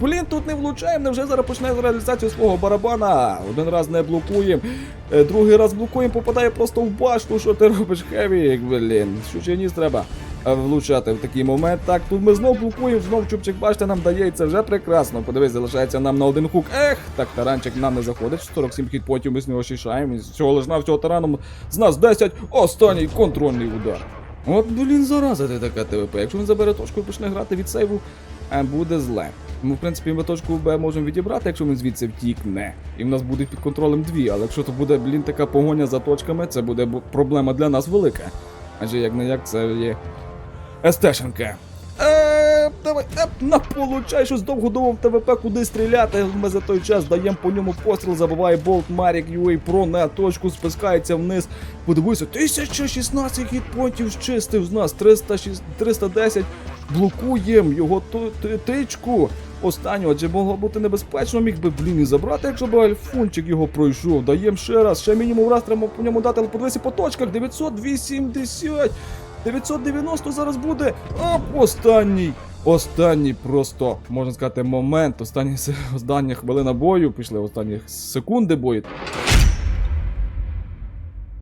Блін, тут не влучаємо, невже зараз почне реалізацію свого барабана. Один раз не блокуємо, е, другий раз блокуємо, попадає просто в башту. Що ти робиш, Хеві? Блін, щученіс треба е, влучати в такий момент. Так, тут ми знов блокуємо, знов чубчик, бачите, нам дає, і це вже прекрасно. Подивись, залишається нам на один хук. Ех, так, таранчик нам не заходить. 47 хітпотів ми з нього шишаємо. З цього лиш навсього тараном з нас 10. Останній контрольний удар. От, блін, зараза ти така ТВП. Якщо він забере точку і почне грати від сейву, е, буде зле. Ми, в принципі, ми точку Б можемо відібрати, якщо він звідси втікне. І в нас буде під контролем дві. Але якщо то буде, блін, така погоня за точками, це буде проблема для нас велика. Адже як не як це є СТшенка. Е, давай, е, на получай, щось довго думав ТВП, куди стріляти. Ми за той час даємо по ньому постріл, забиває болт Марік UA Pro на точку, спускається вниз. Подивися, 1016 хітпонтів щистив з нас, 306, 310. Блокуємо його тичку. Останню, адже могло бути небезпечно, міг би, блін, і забрати, якщо б альфунчик його пройшов. Даємо ще раз, ще мінімум раз треба по ньому дати, але подивися по точках, 980. 990 зараз буде. Оп, останній. Останній просто, можна сказати, момент. Останні, остання хвилина бою. Пішли останні секунди бою.